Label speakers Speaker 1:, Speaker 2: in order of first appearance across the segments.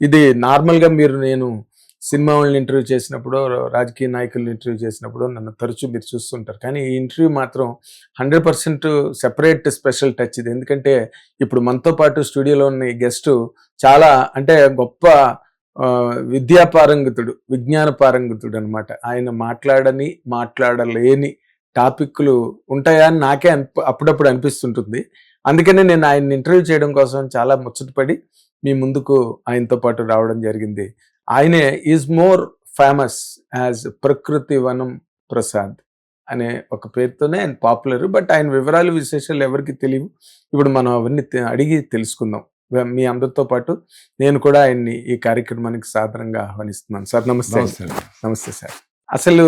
Speaker 1: ఇది నార్మల్గా మీరు నేను సినిమా వాళ్ళని ఇంటర్వ్యూ చేసినప్పుడు రాజకీయ నాయకులను ఇంటర్వ్యూ చేసినప్పుడు నన్ను తరచూ మీరు చూస్తుంటారు. కానీ ఈ ఇంటర్వ్యూ మాత్రం hundred percent separate special touch ఇది. ఎందుకంటే ఇప్పుడు మనతో పాటు స్టూడియోలో ఉన్న ఈ గెస్ట్ చాలా అంటే గొప్ప ఆ, విద్యా పారంగతుడు విజ్ఞాన పారంగతుడు అనమాట ఆయన మాట్లాడని మాట్లాడలేని టాపిక్లు ఉంటాయా అని నాకే అప్పుడప్పుడు అనిపిస్తుంటుంది. అందుకనే నేను ఆయన ఇంటర్వ్యూ చేయడం కోసం చాలా ముచ్చటపడి మీ ముందుకు ఆయనతో పాటు రావడం జరిగింది. ఆయనే ఈజ్ మోర్ ఫేమస్ యాజ్ ప్రకృతి వనం ప్రసాద్ అనే ఒక పేరుతోనే ఆయన పాపులర్. బట్ ఆయన వివరాలు విశేషాలు ఎవరికి తెలియవు. ఇప్పుడు మనం అవన్నీ అడిగి తెలుసుకుందాం. మీ అందరితో పాటు నేను కూడా ఆయన్ని ఈ కార్యక్రమానికి సాధారణంగా ఆహ్వానిస్తున్నాను. సార్ నమస్తే
Speaker 2: నమస్తే
Speaker 1: సార్. అసలు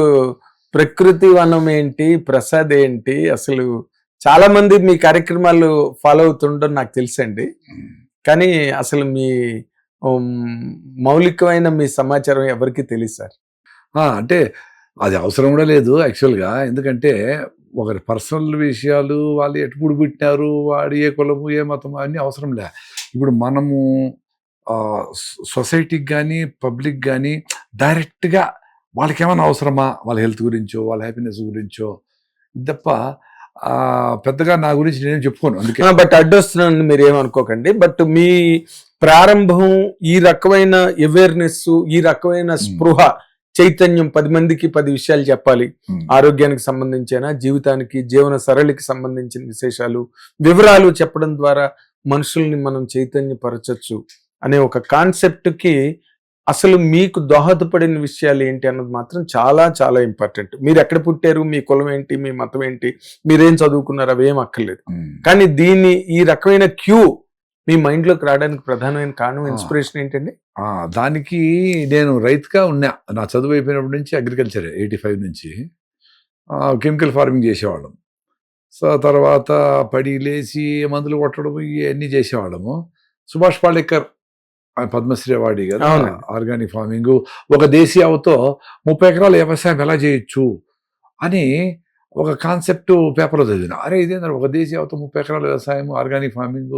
Speaker 1: ప్రకృతి వనం ఏంటి ప్రసాద్ ఏంటి అసలు చాలా మంది మీ కార్యక్రమాలు ఫాలో అవుతుండడం నాకు తెలుసండి. కానీ అసలు మీ మౌలికమైన మీ సమాచారం ఎవరికి తెలియదు సార్.
Speaker 2: అంటే అది అవసరం కూడా లేదు యాక్చువల్గా. ఎందుకంటే ఒకరి పర్సనల్ విషయాలు వాళ్ళు ఎప్పుడు పుట్టినారు వాడు ఏ కులము ఏ మతం అన్నీ అవసరం లే. ఇప్పుడు మనము సొసైటీకి కానీ పబ్లిక్ కానీ డైరెక్ట్గా వాళ్ళకి ఏమైనా అవసరమా? వాళ్ళ హెల్త్ గురించో వాళ్ళ హ్యాపీనెస్ గురించో. తప్ప పెద్దగా నా గురించి నేను చెప్పుకోను అందుకే.
Speaker 1: బట్ అడ్డొస్తున్నాను మీరు ఏమనుకోకండి బట్ మీ ప్రారంభం ఈ రకమైన అవేర్నెస్ ఈ రకమైన స్పృహ చైతన్యం పది మందికి పది విషయాలు చెప్పాలి. ఆరోగ్యానికి సంబంధించిన జీవితానికి జీవన సరళికి సంబంధించిన విశేషాలు వివరాలు చెప్పడం ద్వారా మనుషుల్ని మనం చైతన్యపరచచ్చు అనే ఒక కాన్సెప్ట్కి అసలు మీకు దోహదపడిన విషయాలు ఏంటి అన్నది మాత్రం చాలా చాలా ఇంపార్టెంట్. మీరు ఎక్కడ పుట్టారు? మీ కులం ఏంటి? మీ మతం ఏంటి? మీరేం చదువుకున్నారు? అవేం అక్కర్లేదు. కానీ దీన్ని ఈ రకమైన క్యూ మీ మైండ్లోకి రావడానికి ప్రధానమైన కారణం. ఇన్స్పిరేషన్ ఏంటండి?
Speaker 2: దానికి నేను రైతుగా ఉన్నా. నా చదువు అయిపోయినప్పటి నుంచి అగ్రికల్చర్ ఎయిటీ ఫైవ్ నుంచి. కెమికల్ ఫార్మింగ్ చేసేవాళ్ళం. సో తర్వాత పడి లేచి మందులు కొట్టడం ఇవన్నీ చేసేవాళ్ళము. సుభాష్ పాలేకర్ పద్మశ్రీ అవార్డు కదా. Organic farming. ఒక దేశీయావతో ముప్పై ఎకరాల వ్యవసాయం ఎలా చేయొచ్చు అని ఒక కాన్సెప్ట్ పేపర్లో చదివిన. అరే ఇదేంటారు ఒక దేశీయావతో ముప్పై ఎకరాల వ్యవసాయం ఆర్గానిక్ ఫార్మింగ్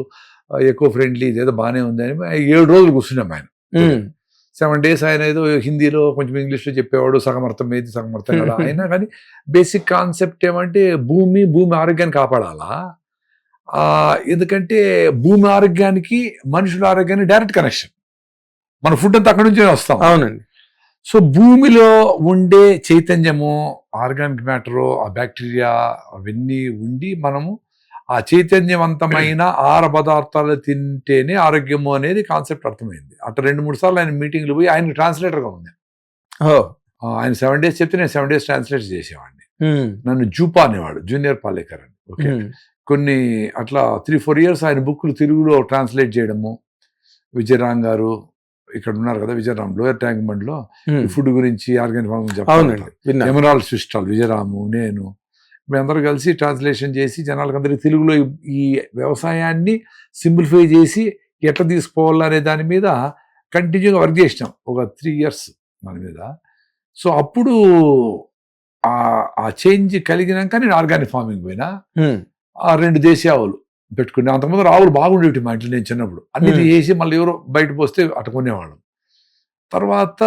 Speaker 2: ఎక్కువ ఫ్రెండ్లీ ఇదేదో బాగానే ఉంది అని ఏడు రోజులు కూర్చున్నాం ఆయన. సెవెన్ డేస్ ఆయన ఏదో హిందీలో కొంచెం ఇంగ్లీష్లో చెప్పేవాడు సగం అర్థం ఏది సగం అర్థం కదా? అయినా కానీ బేసిక్ కాన్సెప్ట్ ఏమంటే భూమి భూమి ఆరోగ్యాన్ని కాపాడాలా? ఎందుకంటే భూమి ఆరోగ్యానికి మనుషుల ఆరోగ్యానికి డైరెక్ట్ కనెక్షన్. మన ఫుడ్ అంతా అక్కడి నుంచే వస్తాం.
Speaker 1: అవునండి.
Speaker 2: సో భూమిలో ఉండే చైతన్యము ఆర్గానిక్ మ్యాటరు ఆ బ్యాక్టీరియా అవన్నీ ఉండి మనము ఆ చైతన్యవంతమైన ఆహార పదార్థాలు తింటేనే ఆరోగ్యము అనేది కాన్సెప్ట్ అర్థమైంది. అట్లా రెండు మూడు సార్లు ఆయన మీటింగ్లు పోయి ఆయన ట్రాన్స్లేటర్గా ఉంది ఆయన సెవెన్ డేస్ చెప్తే నేను సెవెన్ డేస్ ట్రాన్స్లేట్ చేసేవాడిని. నన్ను జూపా అనేవాడు జూనియర్ పాలేకర్ అని. ఓకే. కొన్ని అట్లా త్రీ ఫోర్ ఇయర్స్ ఆయన బుక్లు తెలుగులో ట్రాన్స్లేట్ చేయడము. విజయరామ్ గారు ఇక్కడ ఉన్నారు కదా విజయరామ్ లోయర్ ట్యాంక్ బండ్లో. ఫుడ్ గురించి ఆర్గానిక్ ఫార్మింగ్
Speaker 1: అవునండి
Speaker 2: చెప్పాలి
Speaker 1: విన్నా
Speaker 2: ఎమరాల్డ్ సిస్టాల్ విజయరాము నేను మేమందరూ కలిసి ట్రాన్స్లేషన్ చేసి జనాలకు అందరికీ తెలుగులో ఈ- వ్యవసాయాన్ని సింప్లిఫై చేసి ఎట్లా తీసుకోవాలనే దాని మీద కంటిన్యూగా వర్క్ చేసినాం. ఒక త్రీ ఇయర్స్ దాని మీద. సో అప్పుడు ఆ ఆ చేంజ్ కలిగినాక నేను ఆర్గానిక్ ఫార్మింగ్ పోయినా. ఆ రెండు దేశీయ ఆవులు పెట్టుకున్నా అంతకుముందు ఆవులు బాగుండేవి మా ఇంట్లో నేను చిన్నప్పుడు. అన్ని. చేసి మళ్ళీ ఎవరో బయట పోస్తే అటు కొనేవాళ్ళం తర్వాత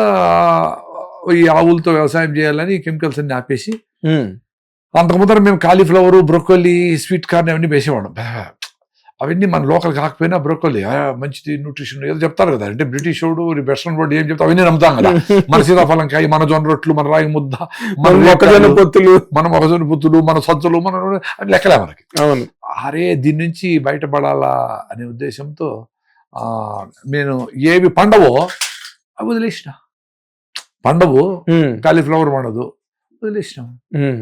Speaker 2: ఈ ఆవులతో వ్యవసాయం చేయాలని కెమికల్స్ అన్ని ఆపేసి
Speaker 1: ఉమ్,
Speaker 2: అంతకుముందర మేము కాలీఫ్లవర్ బ్రొకోలీ స్వీట్ కార్న్ అవన్నీ వేసేవాళ్ళం. అవన్నీ మన లోకల్ కాకపోయినా బ్రొకోలీ మంచిది న్యూట్రిషన్ ఏదో చెప్తారు కదా. అంటే బ్రిటిష్ వాడు వెస్ట్రన్ వాడు ఏం చెప్తా అవన్నీ నమ్ముతాం కదా. మన సీతాఫలం కాయ మన జొన్న రొట్లు మన రాగి ముద్ద మన
Speaker 1: మొక్కజొన్న పొత్తులు.
Speaker 2: మన మొక్కజొన్న పుత్తులు మన సజ్జలు మన లెక్కలే మనకి.
Speaker 1: అవును.
Speaker 2: అరే దీని నుంచి బయటపడాలా అనే ఉద్దేశంతో ఆ, నేను ఏవి పండవో అవి వదిలేసిన. పండవు కాలీఫ్లవర్ పండదు వదిలేసినాం.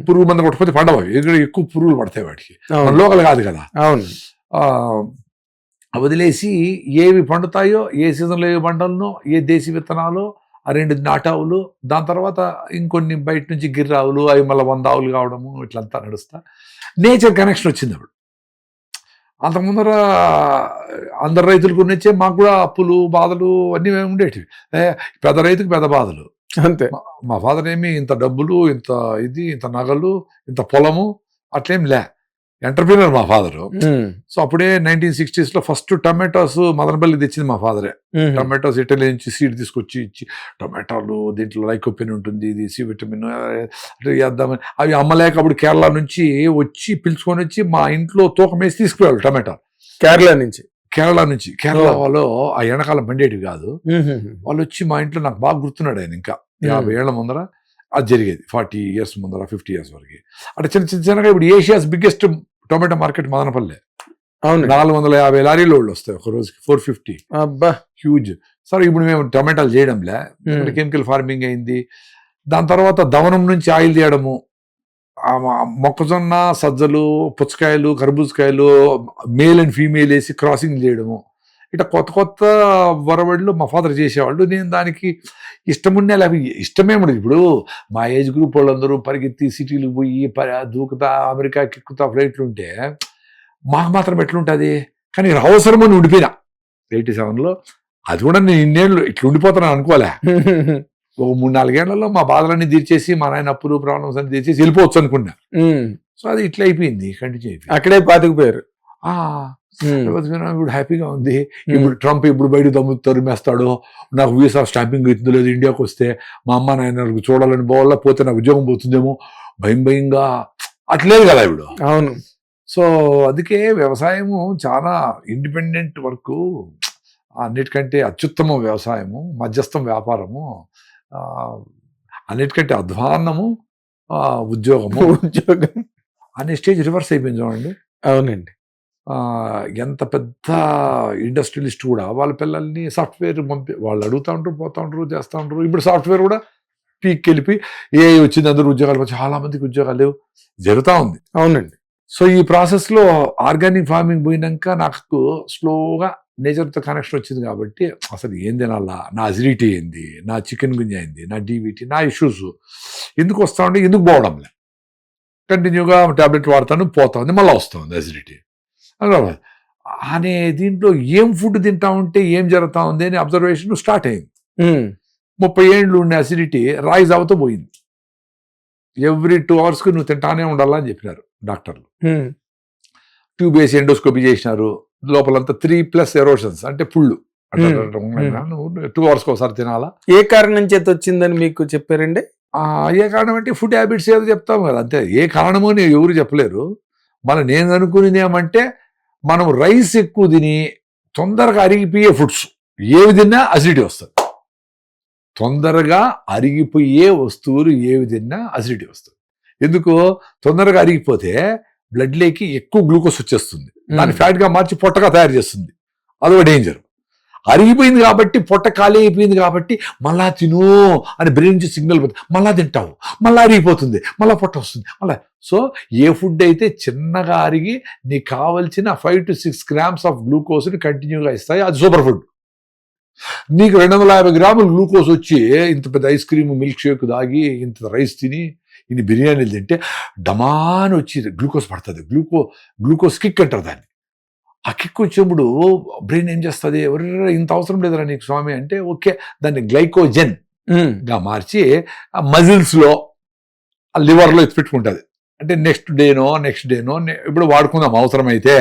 Speaker 2: పురుగు మంది కొట్టకపోతే పండవ ఎక్కువ పురుగులు పడతాయి వాటికి. లోకల్ కాదు కదా.
Speaker 1: అవును.
Speaker 2: వదిలేసి ఏవి పండుతాయో ఏ సీజన్లో ఏవి పంటలను ఏ దేశీ విత్తనాలు ఆ రెండు నాటావులు దాని తర్వాత ఇంకొన్ని బయట నుంచి గిర్రావులు అవి మళ్ళీ వంద ఆవులు కావడము ఇట్లంతా నడుస్తా. నేచర్ కనెక్షన్ వచ్చింది అప్పుడు. అంత ముందర అందరు రైతులకు ఉన్నచ్చే మాకు కూడా అప్పులు బాధలు అన్నీ ఉండేటివి. ఏ, పెద్ద రైతుకు పెద్ద బాధలు.
Speaker 1: అంతే.
Speaker 2: మా- మా ఫాదర్ ఏమి ఇంత డబ్బులు ఇంత ఇది ఇంత నగలు ఇంత పొలము అట్లేం లే. ఎంటర్ప్రీనర్ మా ఫాదరు సో అప్పుడే నైన్టీన్ సిక్స్టీస్లో ఫస్ట్ టమాటోస్ మదనపల్లి తెచ్చింది మా ఫాదరే టమాటోస్ ఇటలీ నుంచి సీడ్ తీసుకొచ్చి ఇచ్చి టమాటాలు దీంట్లో లైకోపెన్ ఉంటుంది ఇది సి విటమిన్ అంటే చేద్దామని అవి అమ్మలేక అప్పుడు కేరళ నుంచి వచ్చి పిలుచుకొని వచ్చి మా ఇంట్లో తూకం వేసి తీసుకురావాలి టమాటా.
Speaker 1: కేరళ నుంచి.
Speaker 2: కేరళ నుంచి. కేరళ. వాళ్ళు ఆ ఎండాకాలం పండేటివి కాదు. వాళ్ళు వచ్చి మా ఇంట్లో నాకు బాగా గుర్తున్నాడు ఆయన ఇంకా. యాభై ఏళ్ళ ముందర అది జరిగేది. ఫార్టీ ఇయర్స్ ముందర ఫిఫ్టీ ఇయర్స్ వరకు. అంటే చిన్న చిన్న చిన్నగా ఇప్పుడు Asia's biggest tomato market Madanapalle
Speaker 1: అవును.
Speaker 2: నాలుగు వందల యాభై లారీలు వాళ్ళు వస్తాయి ఒక రోజుకి ఫోర్ ఫిఫ్టీ.
Speaker 1: అబ్బా!
Speaker 2: హ్యూజ్ సరే ఇప్పుడు మేము టమాటాలు చేయడంలే. కెమికల్ ఫార్మింగ్ అయింది. దాని తర్వాత దవనం నుంచి ఆయిల్ తీయడము. మొక్కజొన్న సజ్జలు పుచ్చకాయలు కర్బూజకాయలు మేల్ అండ్ ఫీమేల్ వేసి క్రాసింగ్ చేయడము. ఇట్లా కొత్త కొత్త వరవడిలో మా ఫాదర్ చేసేవాళ్ళు. నేను దానికి ఇష్టమున్నే అవి ఇష్టమే ఉండదు. ఇప్పుడు మా ఏజ్ గ్రూప్ వాళ్ళందరూ పరిగెత్తి సిటీలకు పోయి దూకుతా అమెరికాకి ఎక్కుతా ఫ్లైట్లు ఉంటే మాకు మాత్రం ఎట్లుంటుంది? కానీ అవసరమని ఉండిపోయినా. ఎయిటీ సెవెన్లో అది కూడా నేను ఇన్నేళ్ళు ఇట్లా ఉండిపోతున్నాను అనుకోలే. ఒక మూడు నాలుగేళ్ళలో మా బాధలన్నీ తీర్చేసి మా నాయన అప్పులు ప్రాబ్లమ్స్ అన్ని తీర్చేసి వెళ్ళిపోవచ్చు అనుకున్నా. సో అది ఇట్లా అయిపోయింది. కంటిన్యూ అయిపోయింది.
Speaker 1: అక్కడే పాతుకుపోయారు.
Speaker 2: ఇప్పుడు హ్యాపీగా ఉంది. ఇప్పుడు ట్రంప్ ఇప్పుడు బయట దమ్ము తరిమేస్తాడో నాకు వీసా స్టాంపింగ్ అవుతుందో లేదు ఇండియాకి వస్తే మా అమ్మ నాయన చూడాలని పోవాలా పోతే నాకు ఉద్యోగం పోతుందేమో భయం భయంగా అట్లేదు కదా ఇప్పుడు.
Speaker 1: అవును.
Speaker 2: సో అందుకే వ్యవసాయము చాలా ఇండిపెండెంట్ వర్క్. అన్నిటికంటే అత్యుత్తమ వ్యవసాయము మధ్యస్థం వ్యాపారము అన్నిటికంటే అధ్వాన్నము ఉద్యోగము.
Speaker 1: ఉద్యోగం.
Speaker 2: అనే స్టేజ్ రివర్స్ అయిపోయింది చూడండి.
Speaker 1: అవునండి.
Speaker 2: ఎంత పెద్ద ఇండస్ట్రియలిస్ట్ కూడా వాళ్ళ పిల్లల్ని సాఫ్ట్వేర్ పంపి వాళ్ళు అడుగుతూ ఉంటారు పోతా ఉంటారు చేస్తూ ఉంటారు. ఇప్పుడు సాఫ్ట్వేర్ కూడా పీక్ వెళ్ళిపోయి ఏ వచ్చింది అందరూ ఉద్యోగాలు చాలా మందికి ఉద్యోగాలు లేవు. జరుగుతూ ఉంది.
Speaker 1: అవునండి.
Speaker 2: సో ఈ ప్రాసెస్లో ఆర్గానిక్ ఫార్మింగ్ పోయినాక నాకు స్లోగా నేచర్తో కనెక్షన్ వచ్చింది కాబట్టి అసలు ఏం తినాలా? నా అజిడిటీ ఏంది? నా చికెన్ గుంజ ఏంది? నా డీవీటీ నా ఇష్యూస్ ఎందుకు వస్తా ఉంటే ఎందుకు పోవడంలే. కంటిన్యూగా టాబ్లెట్ వాడతాను పోతుంది మళ్ళీ వస్తుంది అజిడిటీ అనే దీంట్లో ఏం ఫుడ్ తింటా ఉంటే ఏం జరుగుతా ఉంది అనే అబ్జర్వేషన్ స్టార్ట్ అయింది ముప్పై ఏళ్ళు ఉండే అసిడిటీ రైజ్ అవుతూ పోయింది. ఎవ్రీ టూ అవర్స్కి నువ్వు తింటానే ఉండాలా అని చెప్పినారు డాక్టర్లు. ట్యూబ్ వేసి ఎండోస్కోపీ చేసినారు. లోపలంతా త్రీ ప్లస్ ఎరోషన్స్ అంటే పుళ్ళు. టూ అవర్స్కి ఒకసారి తినాలా?
Speaker 1: ఏ కారణం చేత వచ్చిందని మీకు చెప్పారండి?
Speaker 2: ఆ, ఏ కారణం అంటే ఫుడ్ హ్యాబిట్స్ ఏదో చెప్తాం కదా అంతే. ఏ కారణమో ఎవరు చెప్పలేరు. మన నేను అనుకునేది ఏమంటే మనం రైస్ ఎక్కువ తిని తొందరగా అరిగిపోయే ఫుడ్స్ ఏవి తిన్నా అసిడిటీ వస్తుంది. తొందరగా అరిగిపోయే వస్తువులు ఏవి తిన్నా అసిడిటీ వస్తుంది. ఎందుకు? తొందరగా అరిగిపోతే బ్లడ్లోకి ఎక్కువ గ్లూకోజ్ వచ్చేస్తుంది. దాన్ని ఫ్యాట్గా మార్చి పొట్టగా తయారు చేస్తుంది. అదొక డేంజర్ అరిగిపోయింది కాబట్టి పొట్ట ఖాళీ అయిపోయింది కాబట్టి మళ్ళా తిను అని బ్రెయిన్ నుంచి సిగ్నల్ పోతుంది. మళ్ళా తింటావు మళ్ళా అరిగిపోతుంది. మళ్ళా పొట్ట వస్తుంది. మళ్ళా. సో ఏ ఫుడ్ అయితే చిన్నగా అరిగి నీకు కావలసిన five to six grams of గ్లూకోజ్ని కంటిన్యూగా ఇస్తాయి. అది సూపర్ ఫుడ్ నీకు రెండు వందల యాభై గ్రాములు గ్లూకోజ్ వచ్చి ఇంత పెద్ద ఐస్ క్రీమ్ మిల్క్ షేక్ తాగి ఇంత రైస్ తిని ఇన్ని బిర్యానీలు తింటే డమాన్ వచ్చి గ్లూకోజ్ పడుతుంది. గ్లూకో గ్లూకోజ్ కిక్ అంటారు దాన్ని. వచ్చినప్పుడు బ్రెయిన్ ఏం చేస్తుంది? ఎవరైనా ఇంత అవసరం లేదురా నీకు స్వామి అంటే ఓకే దాన్ని గ్లైకోజెన్గా మార్చి ఆ మజిల్స్లో ఆ లివర్లో ఎత్తి పెట్టుకుంటది. అంటే నెక్స్ట్ డేనో నెక్స్ట్ డేనో ఇప్పుడు వాడుకుందాం అవసరమైతే.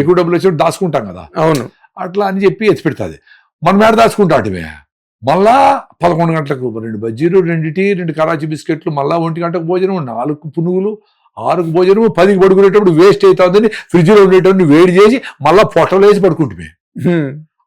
Speaker 2: ఎక్కువ డబ్బులు వచ్చి దాచుకుంటాం కదా.
Speaker 1: అవును.
Speaker 2: అట్లా అని చెప్పి ఎత్తి పెడుతుంది. మనం ఏడ దాచుకుంటాటివే? మళ్ళా పదకొండు గంటలకు రెండు బజ్జీలు రెండు టీ రెండు కరాచీ బిస్కెట్లు మళ్ళా ఒంటి గంటకు భోజనం నాలుగు పునుగులు ఆరుకు భోజనము పదికి పడుకునేటప్పుడు వేస్ట్ అవుతుందని ఫ్రిడ్జ్లో ఉండేటప్పుడు వేడి చేసి మళ్ళా పొట్టలు వేసి పడుకుంటుమే.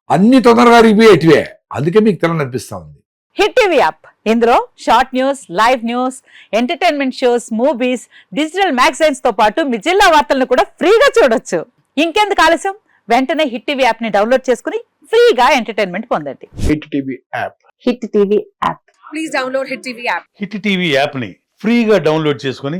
Speaker 2: అన్ని తొందరగా అరిగిపోయేటివే అందుకే మీకు తెలనిపిస్తా ఉంది.
Speaker 3: హిట్ టీవీ యాప్ ఇందులో short news live news entertainment shows movies digital మ్యాగజైన్స్తో పాటు మీ జిల్లా వార్తలను కూడా ఫ్రీగా చూడొచ్చు. ఇంకెందుకు ఆలస్యం? వెంటనే హిట్ టీవీ యాప్ని డౌన్లోడ్ చేసుకుని ఫ్రీగా ఎంటర్టైన్మెంట్ పొందండి.
Speaker 1: Hit TV app
Speaker 3: hit TV app
Speaker 4: please download Hit TV app.
Speaker 5: Hit TV యాప్ని ఫ్రీగా డౌన్లోడ్ చేసుకొని